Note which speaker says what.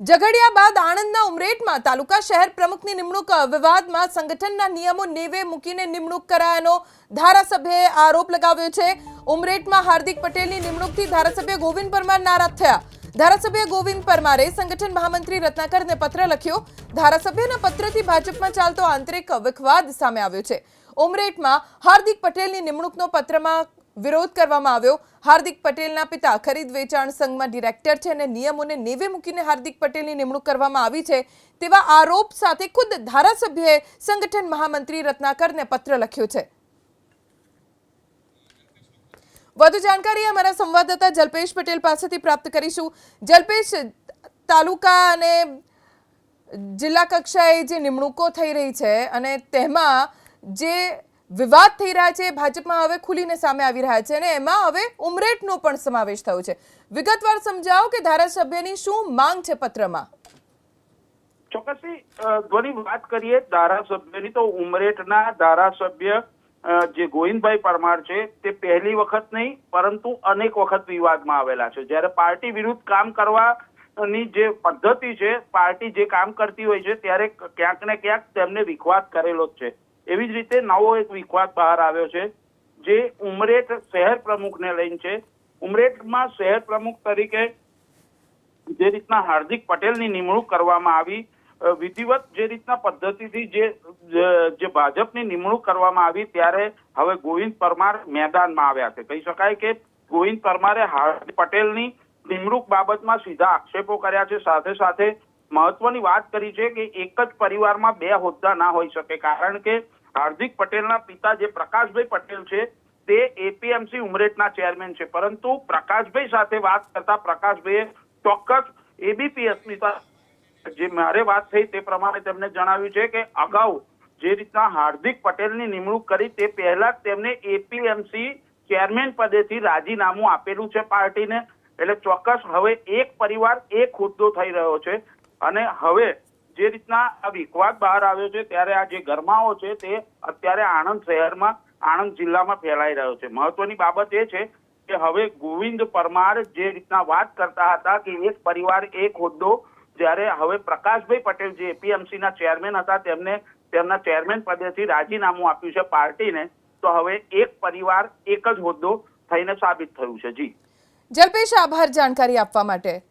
Speaker 1: ઝઘડિયા બાદ આણંદના ઉમરેઠમાં તાલુકા શહેર પ્રમુખની નિમણૂક વિવાદમાં સંગઠનના નિયમો નેવે મૂકીને નિમણૂક કરાયાનો ધારાસભ્યએ આરોપ લગાવ્યો છે. ઉમરેઠમાં હાર્દિક પટેલની નિમણૂકથી ધારાસભ્ય ગોવિંદ પરમાર નારાજ થયા. ધારાસભ્ય ગોવિંદ પરમારે સંગઠન મહામંત્રી રત્નાકરને પત્ર લખ્યો. ધારાસભ્યના પત્રથી ભાજપમાં ચાલતો આંતરિક વિખવાદ સામે આવ્યો છે. ઉમરેઠમાં હાર્દિક પટેલની નિમણૂકનો પત્રમાં વિરોધ કરવામાં આવ્યો. હાર્દિક પટેલના પિતા ખરીદ વેચાણ સંઘમાં ડિરેક્ટર છે અને નિયમોને નેવે મૂકીને હાર્દિક પટેલની નિમણૂક કરવામાં આવી છે. તેવા આરોપ સાથે ખુદ ધારાસભ્યએ સંગઠન મહામંત્રી રત્નાકરને પત્ર લખ્યો છે. વધુ જાણકારી અમારા સંવાદદાતા જલ્પેશ પટેલ પાસેથી પ્રાપ્ત કરીશું. જલ્પેશ, તાલુકા અને જિલ્લા કક્ષાએ જે નિમણૂકો થઈ રહી છે અને તેમાં જે વિવાદ થઈ રહ્યા છે, ભાજપમાં હવે ખુલીને સામે આવી રહ્યા છે અને એમાં હવે ઉમરેટનો પણ સમાવેશ થયો છે. વિગતવાર સમજાવો કે ધારાસભ્યની શું માંગ છે પત્રમાં?
Speaker 2: ચોક્કસથી ધ્વની વાત કરીએ, ધારાસભ્યની તો ઉમરેટના ધારાસભ્ય જે ગોવિંદભાઈ પરમાર છે, તે પહેલી વખત નહીં, પરંતુ અનેક વખત વિવાદમાં આવેલા છે. જ્યારે પાર્ટી વિરુદ્ધ કામ કરવાની જે પદ્ધતિ છે, પાર્ટી જે કામ કરતી હોય છે, ત્યારે ક્યાંક ને ક્યાંક તેમને વિખવાદ કરેલો જ છે. એવી જ રીતે નવો એક વિખવાદ બહાર આવ્યો છે, જે ઉમરેઠ શહેર પ્રમુખને લઈને છે. ઉમરેઠમાં શહેર પ્રમુખ તરીકે જે રીતના હાર્દિક પટેલની નિમણૂક કરવામાં આવી વિધિવત જે રીતના પદ્ધતિથી જે જે- ભાજપની નિમણૂક કરવામાં આવી ત્યારે હવે ગોવિંદ પરમાર મેદાનમાં આવ્યા છે. કહી શકાય કે ગોવિંદ પરમારે હાર્દિક પટેલની નિમણૂક બાબતમાં સીધા આક્ષેપો કર્યા છે. સાથે સાથે મહત્વની વાત કરી છે કે એક જ પરિવારમાં બે હોદ્દા ના હોઈ શકે, કારણ કે હાર્દિક પટેલના પિતા જે પ્રકાશભાઈ પટેલ છે, તે એપીએમસી ઉમરેટના ચેરમેન છે. પરંતુ પ્રકાશભાઈ સાથે વાત કરતા પ્રકાશભાઈએ ચોક્કસ એબીપીએસની જે મારે વાત થઈ તે પ્રમાણે તેમણે જણાવ્યું છે કે અગાઉ જે રીતના હાર્દિક પટેલની નિમણૂક કરી તે પહેલા તેમને એપીએમસી ચેરમેન પદેથી રાજીનામું આપેલું છે પાર્ટીને. એટલે ચોક્કસ હવે એક પરિવાર, એક હોદ્દો થઈ રહ્યો છે. અને હવે જે રીતના આ વિખવાદ બહાર આવ્યો છે, ત્યારે આ જે ગરમાઓ છે, તે અત્યારે આણંદ શહેરમાં, આણંદ જિલ્લામાં ફેલાઈ રહ્યો છે. મહત્વની બાબત એ છે કે હવે ગોવિંદ પરમાર જે રીતના વાત કરતા હતા કે એક પરિવાર, એક હોદ્દો, જ્યારે હવે પ્રકાશભાઈ પટેલ જે એપીએમસી ના ચેરમેન હતા, તેમને, તેમના ચેરમેન પદેથી રાજીનામું આપ્યું છે પાર્ટીને, તો હવે એક પરિવાર, એક જ હોદ્દો થઈને સાબિત થયું છે. જી.
Speaker 1: જલ્પેશ, આભાર જાણકારી આપવા માટે.